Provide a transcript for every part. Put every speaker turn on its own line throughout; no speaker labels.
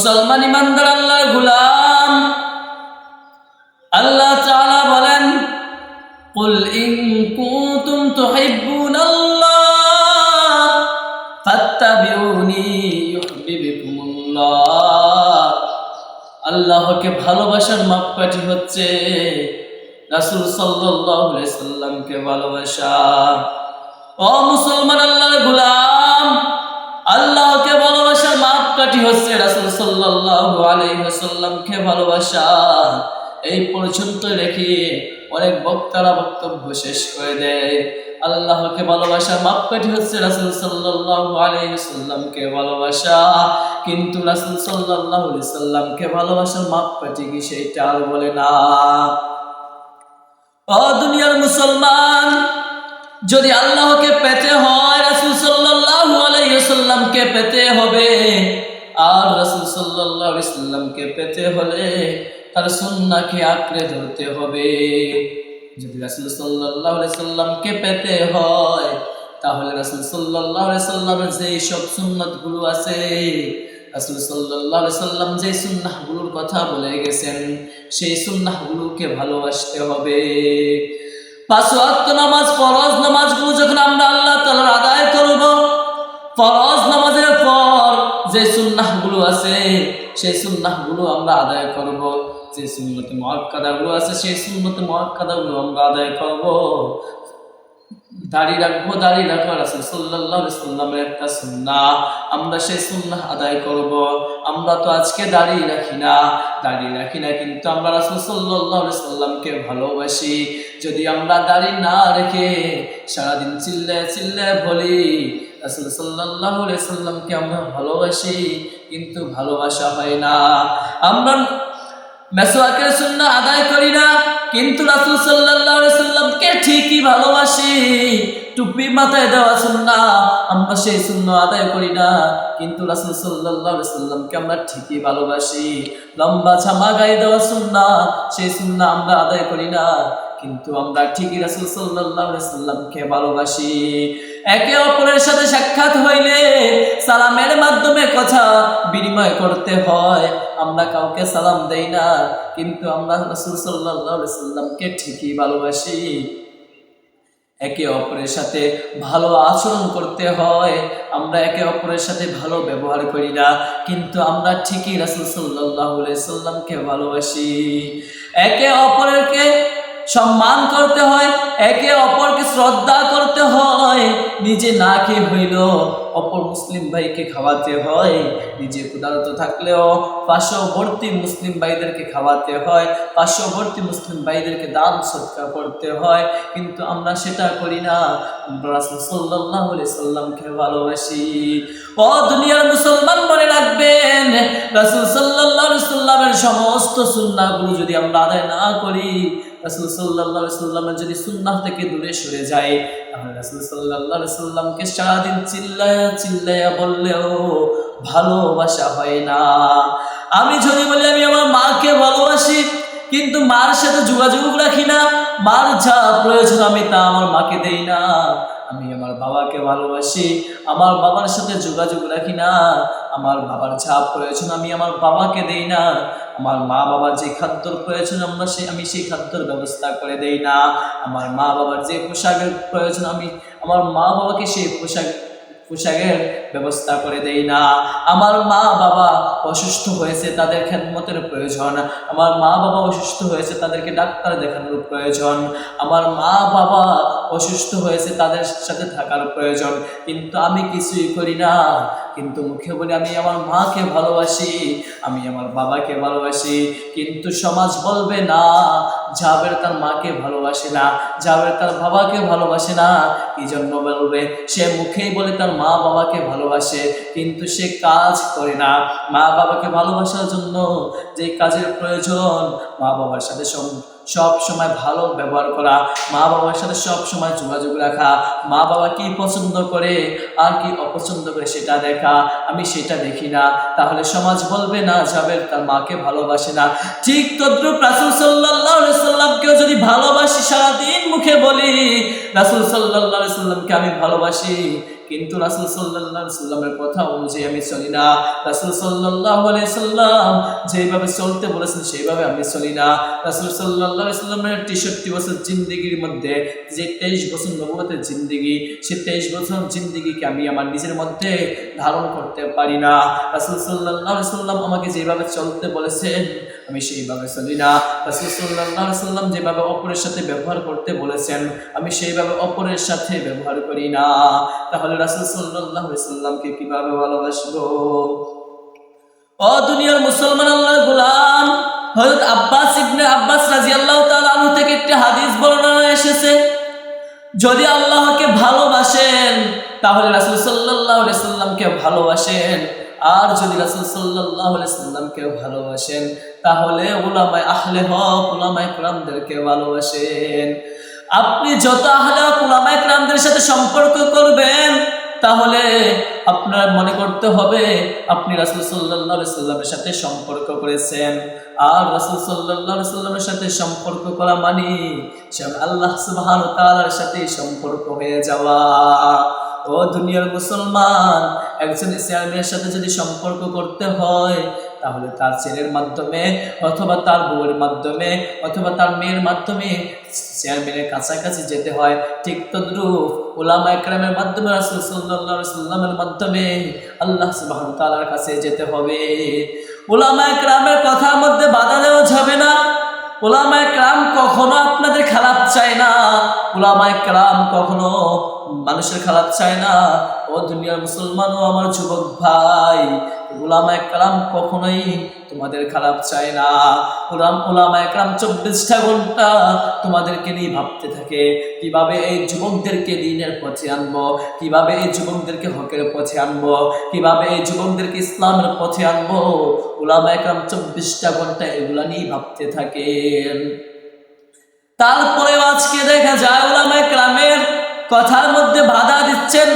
মুসলমান ইমানদার আল্লাহর গুলাম আল্লাহ তাআলা বলেন قل إن كنتم تحبون الله فاتبعوني يحببكم الله আল্লাহকে ভালোবাসার মাপকাঠি হচ্ছে রাসূল সাল্লাল্লাহু আলাইহি সাল্লামকে ভালোবাসা ও মুসলমান আল্লাহর গোলাম আল্লাহকে ভালোবাসার মাপকাঠি হচ্ছে রাসূল সাল্লাল্লাহু আলাইহি ভালোবাসা। এই পর্যন্ত রেখে অনেক বক্তারা বক্তব্য শেষ করে দেয়। আল্লাহকে ভালোবাসার মাপকাঠি হচ্ছে রাসূল সাল্লাল্লাহু আলাইহি ভালোবাসা। কিন্তু রাসূল আলাইহি সাল্লামকে ভালোবাসার মাপকাঠি কি সেটা আর বলে না। ও দুনিয়ার মুসলমান, যদি আল্লাহকে পেতে হয়, রাসূল সাল্লাল্লাহু আলাইহি সাল্লামকে পেতে হবে। আর রাসূল সাল্লাল্লাহু আলাইহি সাল্লামকে পেতে হলে তার সুন্নাহকে আঁকড়ে ধরতে হবে। যদি রাসূল আলাইহি সাল্লামকে পেতে হয়, তাহলে রাসূল আলাইহি সাল্লামের যে সব সুন্নাতগুলো আছে, রাসূল আলাইহি সাল্লাম যে সুন্নাহগুলোর কথা বলে গেছেন, সেই সুন্নাহগুলোকে ভালোবাসতে হবে। পাঁচ নামাজ, ফরজ নামাজগুলো যখন আমরা আল্লাহ তাআলার আদায় করব, ফরজ নামাজের যে সুন্নাহগুলো আছে, সেই সুন্নাহগুলো আমরা আদায় করব। যে সুন্নতে মুআক্কাদাগুলো আছে, সেই সুন্নতে মুআক্কাদাগুলো আমরা আদায় করব। দাড়ি রাখব দাড়ি রাখা রাসূল সাল্লাল্লাহু আলাইহি সাল্লামের একটা সুন্নাহ আমরা সেই সুন্নাহ আদায় করব। আমরা তো আজকে দাড়ি রাখি না। দাড়ি রাখি না কিন্তু আমরা রাসূল সাল্লাল্লাহু আলাইহি সাল্লামকে ভালোবাসি। যদি আমরা দাড়ি না রেখে সারাদিন চিল্লে চিল্লে বলি রাসূল আলাইহি সাল্লামকে আমরা ভালোবাসি, কিন্তু ভালোবাসা হয় না। আমরা মেসোয়াকের সুন্নাহ আদায় করি না, কিন্তু রাসূল আলাইহি সাল্লামকে ঠিকই ভালোবাসি। টুপি মাথায় দেওয়া সুন্নাহ, আমরা সেই সুন্নাহ আদায় করি না, কিন্তু রাসূল আলাইহি সাল্লামকে আমরা ঠিকই ভালোবাসি। লম্বা জামা গায়ে দেওয়া সুন্নাহ, সেই সুন্নাহ আমরা আদায় করি না। কিন্তু আমরা ঠিকই রাসূল সাল্লামকে ভালোবাসি। একে অপরের সাথে সাক্ষাৎ হইলে সালামের মাধ্যমে কথা বিনিময় করতে হয়। আমরা কাউকে সালাম দেই না, কিন্তু আমরা রাসূল আলাইহি সাল্লামকে ঠিকই ভালোবাসি। একে অপরের সাথে ভালো আচরণ করতে হয়, আমরা একে অপরের সাথে ভালো ব্যবহার করি না, কিন্তু আমরা ঠিকই রাসূল আলাইহি সাল্লামকে ভালোবাসি। একে অপরকে সম্মান করতে হয়, একে অপরকে শ্রদ্ধা করতে হয়। নিজে না খেয়ে হইল অপর মুসলিম ভাইকে খাওয়াতে হয়। নিজে ক্ষুধারত থাকলেও পার্শ্ববর্তী মুসলিম ভাইদেরকে খাওয়াতে হয়। পার্শ্ববর্তী মুসলিম ভাইদেরকে দান সৎকার করতে হয়। কিন্তু আমরা সেটা করি না। রাসূল সাল্লামকে ভালোবাসি। ও দুনিয়ার মুসলমান মনে রাখবেন, রাসূল আলাইহি সাল্লামের সমস্ত সুন্নাহগুলো যদি আমরা আদায় না করি রাসূল সাল্লাহ সাল্লামের যদি সুন্নাহ থেকে দূরে সরে যায়, তাহলে রাসুল সাল্লাহ সাল্লামকে সারাদিন বললেও ভালোবাসা হয় না। আমি যদি বলি, আমি আমার মাকে ভালোবাসি, কিন্তু মার সাথে যোগাযোগ রাখি না, মার যা প্রয়োজন আমি তা আমার মাকে দেই না। আমি আমার বাবাকে ভালোবাসি। আমার বাবার সাথে যোগাযোগ রাখি না। আমার বাবার যা প্রয়োজন আমি আমার বাবাকে দেই না। আমার মা বাবার যে খাদ্যর প্রয়োজন আমরা সে আমি সেই খাদ্যর ব্যবস্থা করে দেই না। আমার মা বাবার যে পোশাকের প্রয়োজন আমি আমার মা বাবাকে সেই পোশাক পোশাকের ব্যবস্থা করে দেই না। আমার মা বাবা অসুস্থ হয়েছে, তাদের খেদমতের প্রয়োজন। আমার মা বাবা অসুস্থ হয়েছে, তাদেরকে ডাক্তার দেখানোর প্রয়োজন। আমার মা বাবা অসুস্থ হয়েছে, তাদের সাথে থাকার প্রয়োজন। কিন্তু আমি কিছুই করি না। কিন্তু মুখে বলি, আমি আমার মাকে ভালোবাসি, আমি আমার বাবাকে ভালোবাসি। কিন্তু সমাজ বলবে না, জাবের তার মাকে ভালোবাসে না, জাবের তার বাবাকে ভালোবাসে না। কি জন্য বলবে? সে মুখেই বলে তার মা বাবাকে ভালোবাসে, কিন্তু সে কাজ করে না। মা বাবাকে ভালোবাসার জন্য যে কাজের প্রয়োজন, মা বাবার সাথে সব সময় ভালো ব্যবহার করা, মা বাবার সাথে সব সময় যোগাযোগ রাখা, মা বাবা কি পছন্দ করে আর কি অপছন্দ করে সেটা দেখা, আমি সেটা দেখি না। তাহলে সমাজ বলবে না যাবে তার মাকে ভালোবাসে না। ঠিক তদ্রুপ রাসুল সাল্লাহ সাল্লামকেও যদি ভালোবাসি সারাদিন মুখে বলি, রাসুল সাল্লাহ সাল্লামকে আমি ভালোবাসি কিন্তু রাসুল সাল্লাহ সাল্লামের কথা অনুযায়ী আমি চলি না। রাসুল সাল্লাহ সাল্লাম যেভাবে চলতে বলেছেন, সেইভাবে আমি চলি না। রাসুল সাল্লাহ সাল্লামের তেষট্টি বছর জিন্দিগির মধ্যে যে তেইশ বছর নবতের জিন্দিগি, সে তেইশ বছর জিন্দিগিকে আমি আমার নিজের মধ্যে ধারণ করতে পারি না। রাসুল সাল্লাহ সাল্লাম আমাকে যেভাবে চলতে বলেছেন আমি সেইভাবে চলি না। রাসুল সাল্লাহ সাল্লাম যেভাবে অপরের সাথে ব্যবহার করতে বলেছেন, আমি সেইভাবে অপরের সাথে ব্যবহার করি না। তাহলে রাসুল সাল্লাহ সাল্লামকে কীভাবে ভালোবাসবো? ও দুনিয়ার মুসলমান আল্লাহ গুলাম, হযরত আব্বাস ইবনে আব্বাস রাদিয়াল্লাহু তাআলা আনহু থেকে একটি হাদিস বর্ণনা এসেছে। যদি আল্লাহকে ভালোবাসেন, তাহলে রাসূল আলাইহি সাল্লামকে ভালোবাসেন। আর যদি রাসূল আলাইহি সাল্লামকে ভালোবাসেন, তাহলে উলামায়ে আহলে হক, উলামায়ে কিরামদেরকে ভালোবাসেন। আপনি যত আহলে হক উলামায়ে কিরামদের সাথে সম্পর্ক করবেন, তাহলে আপনার মনে করতে হবে আপনি রাসুল সাল্লাহ সাল্লামের সাথে সম্পর্ক করেছেন। আর রাসুল সাল্লাহ সাল্লামের সাথে সম্পর্ক করা মানে আল্লাহ সুবহান তাআলার সাথে সম্পর্ক হয়ে যাওয়া। ও দুনিয়ার মুসলমান, একজন ইসলামের সাথে যদি সম্পর্ক করতে হয়, তাহলে তার ছেলের মাধ্যমে অথবা তার বউয়ের মাধ্যমে অথবা তার মেয়ের মাধ্যমে চেয়ারম্যানের কাছাকাছি যেতে হয়। ঠিক তদ্রুপ ওলামা একরামের মাধ্যমে, রাসূল মাধ্যমে আল্লাহ সুবহানাহু তাআলার কাছে যেতে হবে। ওলামা একরামের কথার মধ্যে ওলামা একরাম কখনো আপনাদের খারাপ চায় না। ওলামায় একরাম কখনো মানুষের খারাপ চায় না। ও দুনিয়ার মুসলমান ও আমার যুবক ভাই। ওলামা একরাম কখনোই তোমাদের খারাপ চায় না। ওলাম ওলামা একরাম চব্বিশটা ঘণ্টা তোমাদেরকে নিয়ে ভাবতে থাকে, কীভাবে এই যুবকদেরকে দিনের পথে আনব, কীভাবে এই যুবকদেরকে হকের পথে আনব, কীভাবে এই যুবকদেরকে ইসলামের পথে আনব। ওলামা একরাম চব্বিশটা ঘণ্টা এগুলা নিয়ে ভাবতে থাকেন তারপরেও আজকে দেখা যায় ওলামায় ক্রামের কথার মধ্যে বাধা দিচ্ছেন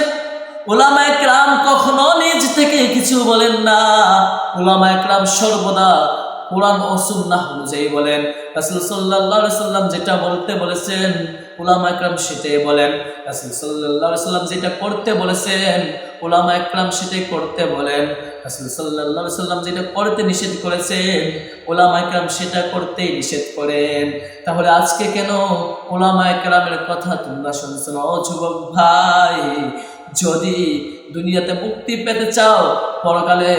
ওলামায় ক্রাম কখনো নিজ থেকে কিছু বলেন না। ওলামায় ক্রাম সর্বদা কোরআন ও অনুযায়ী বলেন। রাসূল সাল্লাম যেটা বলতে বলেছেন ওলামা একরাম সেটাই বলেন। রাসূল সাল্লাম যেটা করতে বলেছেন ওলামা একরাম সেটাই করতে বলেন। রাসূল সাল্লাম যেটা করতে নিষেধ করেছেন ওলামা একরাম সেটা করতেই নিষেধ করেন। তাহলে আজকে কেন ওলামা একরামের কথা তোমরা শুনছো যুবক ভাই? যদি দুনিয়াতে মুক্তি পেতে চাও, পরকালে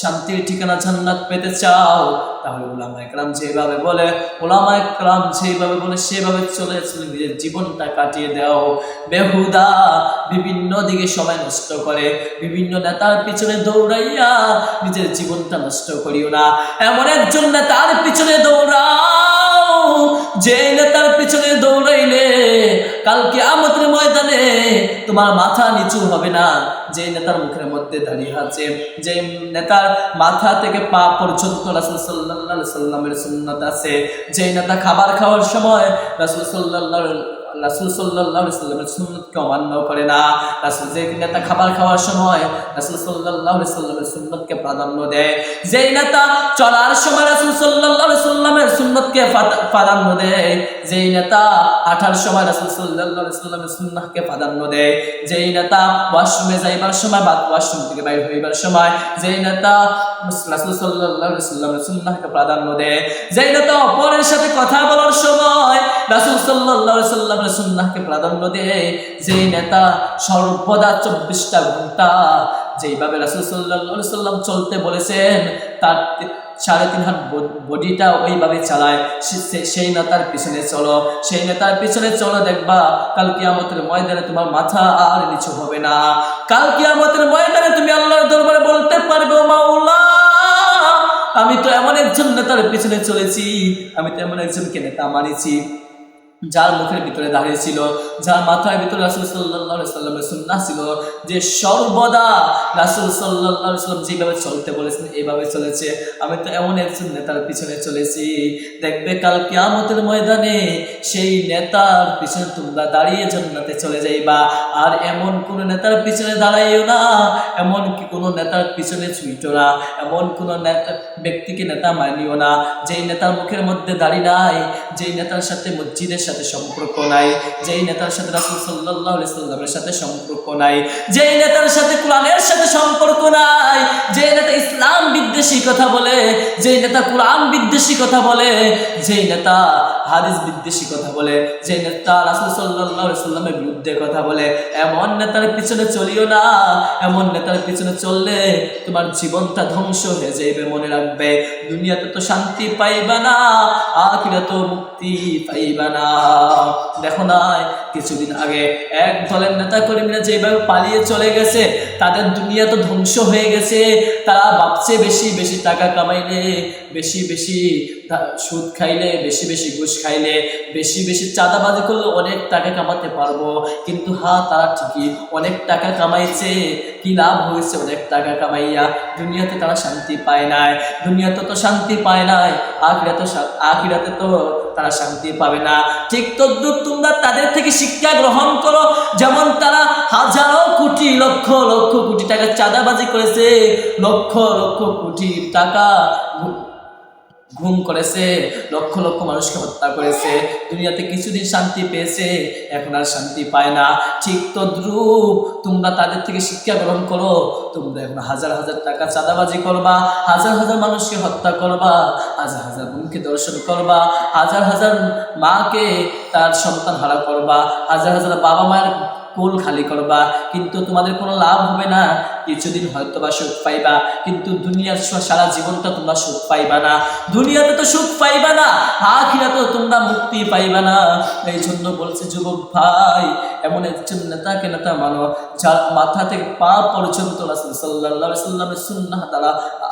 শান্তির ঠিকানা জান্নাত পেতে চাও, তাহলে ওলামা একরাম যেভাবে বলে ওলামা একরাম যেভাবে বলে, সেভাবে চলে চলে নিজের জীবনটা কাটিয়ে দাও। বেহুদা বিভিন্ন দিকে সময় নষ্ট করে, বিভিন্ন নেতার পিছনে দৌড়াইয়া নিজের জীবনটা নষ্ট করিও না। এমন একজন নেতার পিছনে দৌড়াও যে নেতার পিছনে দৌড়াইলে কালকে আমাদের ময়দানে তোমার মাথা নিচু হবে না। যে নেতার মুখের মধ্যে দাঁড়িয়ে আছে যে নেতার মাথা থেকে পা পর্যন্ত রাসুল সাল্লাহ সাল্লামের সুন্নত আছে যে নেতা খাবার খাওয়ার সময় রাসুল সাল্লাহ রাসুল সুন্নতকে অমান্য করে না। রাসুল যে নেতা খাবার খাওয়ার সময় রাসুল সুন্নতকে প্রাধান্য দেয়। যেই নেতা চলার সময় রাসুল সুন্নতকে প্রাধান্য দেয়। নেতা সময় রাসুল প্রাধান্য দেয়। নেতা ওয়াশরুমে যাইবার সময় বা ওয়াশরুম থেকে বাইর হইবার সময় নেতা রাসুল প্রাধান্য দেয়। নেতা অপরের সাথে কথা বলার সময় সাল্লাহ সাল্লামের সুন্নাহকে প্রাধান্য দেয় যেই নেতা সর্বদা চব্বিশটা ঘণ্টা যেইভাবে রাসুল সাল্লাহ সাল্লাম চলতে বলেছেন, তার সাড়ে তিন হাত বডিটা ওইভাবে চালায় সেই নেতার পিছনে চলো, সেই নেতার পিছনে চলো দেখবা, কাল কিয়ামতের ময়দানে তোমার মাথা আর নিচু হবে না। কাল কিয়ামতের ময়দানে তুমি আল্লাহর দরবারে বলতে পারবে মাওলা, আমি তো এমন একজন নেতার পিছনে চলেছি, আমি তো এমন একজনকে নেতা মানিছি। যার মুখের ভিতরে দাঁড়িয়ে ছিল, যার মাথার ভিতরে রাসুল সাল্লাহ সাল্লামের সুন্না ছিল, যে সর্বদা রাসুল সাল্লাহ সাল্লাম যেভাবে চলতে বলেছেন এইভাবে চলেছে। আমি তো এমন একজন নেতার পিছনে চলেছি। দেখবে কাল কিয়ামতের ময়দানে সেই নেতার পিছনে তোমরা দাঁড়িয়ে জান্নাতে চলে যাইবা। আর এমন কোন নেতার পিছনে দাঁড়াইও না, এমন কি কোনো নেতার পিছনে ছুইটো না, এমন কোন নেতা, ব্যক্তিকে নেতা মানিও না। যেই নেতার মুখের মধ্যে দাড়ি নাই, যেই নেতার সাথে মসজিদের সাথে সাথে সম্পর্ক নাই, যেই নেতার সাথে রাসুল সাল্লাহ সাল্লামের সাথে সম্পর্ক নাই, যেই নেতার সাথে কোরআনের সাথে সম্পর্ক নাই যে নেতা ইসলাম বিদ্বেষী কথা বলে, যেই নেতা কোরআন বিদ্বেষী কথা বলে, যেই নেতা হাদিস বিদ্বেষী কথা বলে যে নেতা রাসূল সাল্লাল্লাহু সাল্লামের বিরুদ্ধে কথা বলে, এমন নেতার পিছনে চলিও না, এমন নেতার পিছনে চললে তোমার জীবনটা ধ্বংস হয়ে যাইবে মনে রাখবে। দুনিয়াতে তো শান্তি পাইবা না, আখিরাতেও মুক্তি পাইবা না। দেখো না কিছুদিন আগে এক দলের নেতা কর্মীরা যেভাবে পালিয়ে চলে গেছে, তাদের দুনিয়া তো ধ্বংস হয়ে গেছে, তারা ভাবছে বেশি বেশি টাকা কামাইলে, বেশি বেশি সুদ খাইলে, বেশি বেশি ঘুষ খাইলে, বেশি বেশি চাঁদাবাজি করলে অনেক টাকা কামাতে পারব। কিন্তু হা তারা ঠিকই অনেক টাকা কামাইছে, কি লাভ হয়েছে অনেক টাকা কামাইয়া? দুনিয়াতে তারা শান্তি পায় নাই। দুনিয়াতে তো শান্তি পায় নাই, আখিরাতে আখিরাতে তো তারা শান্তি পাবে না। ঠিক তদ্রুপ তোমরা তাদের থেকে শিক্ষা গ্রহণ করো, যেমন তারা হাজারো কোটি লক্ষ লক্ষ কোটি টাকা চাঁদাবাজি করেছে, লক্ষ লক্ষ কোটি টাকা ঘুম করেছে, লক্ষ লক্ষ মানুষকে হত্যা করেছে, দুনিয়াতে কিছুদিন শান্তি পেয়েছে, এখন আর শান্তি পায় না। ঠিক তদ্রুপ তোমরা তাদের থেকে শিক্ষা গ্রহণ করো, তোমরা এখন হাজার হাজার টাকা চাঁদাবাজি করবা, হাজার হাজার মানুষকে হত্যা করবা, হাজার হাজার বোনকে দর্শন করবা, হাজার হাজার মাকে তার সন্তান হারা করবা, হাজার হাজার বাবা মায়ের কোল খালি করবা, কিন্তু তোমাদের কোনো লাভ হবে না। কিছুদিন হয়তো বা সুখ পাইবা, কিন্তু দুনিয়ার সারা জীবনটা তোমরা সুখ পাইবা না। দুনিয়াতে তো সুখ পাইবা না আখিরাতে তোমরা মুক্তি পাইবা না। এই জন্য বলছে, যুবক ভাই, এমন একজন নেতাকে নেতা মানো, যার মাথা থেকে পা পর্যন্ত রাসূল আলাইহি সাল্লামের সুন্নাহ দ্বারা আ-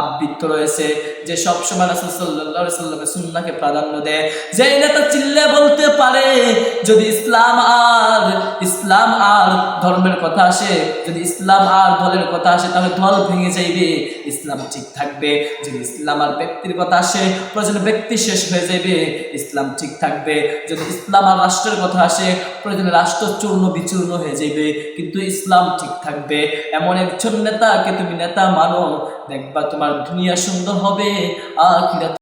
আবৃত্ত রয়েছে, যে সব সময় রাসূল আলাইহি সাল্লামের সুন্নাহকে প্রাধান্য দেয়। যে নেতা চিল্লে বলতে পারে, যদি ইসলাম আর ইসলাম আর ধর্মের কথা আসে, যদি ইসলাম আর দলের কথা আসে, তাহলে দল ভেঙে যাইবে, ইসলাম ঠিক থাকবে। যদি ইসলাম আর ব্যক্তির কথা আসে, প্রয়োজনে ব্যক্তি শেষ হয়ে যাবে ইসলাম ঠিক থাকবে। যদি ইসলাম আর রাষ্ট্রের কথা আসে, প্রয়োজনে রাষ্ট্র চূর্ণ বিচূর্ণ হয়ে যাবে কিন্তু ইসলাম ঠিক থাকবে। এমন একজন নেতাকে তুমি নেতা মানো, দেখবা তোমার দুনিয়া সুন্দর হবে আখিরাত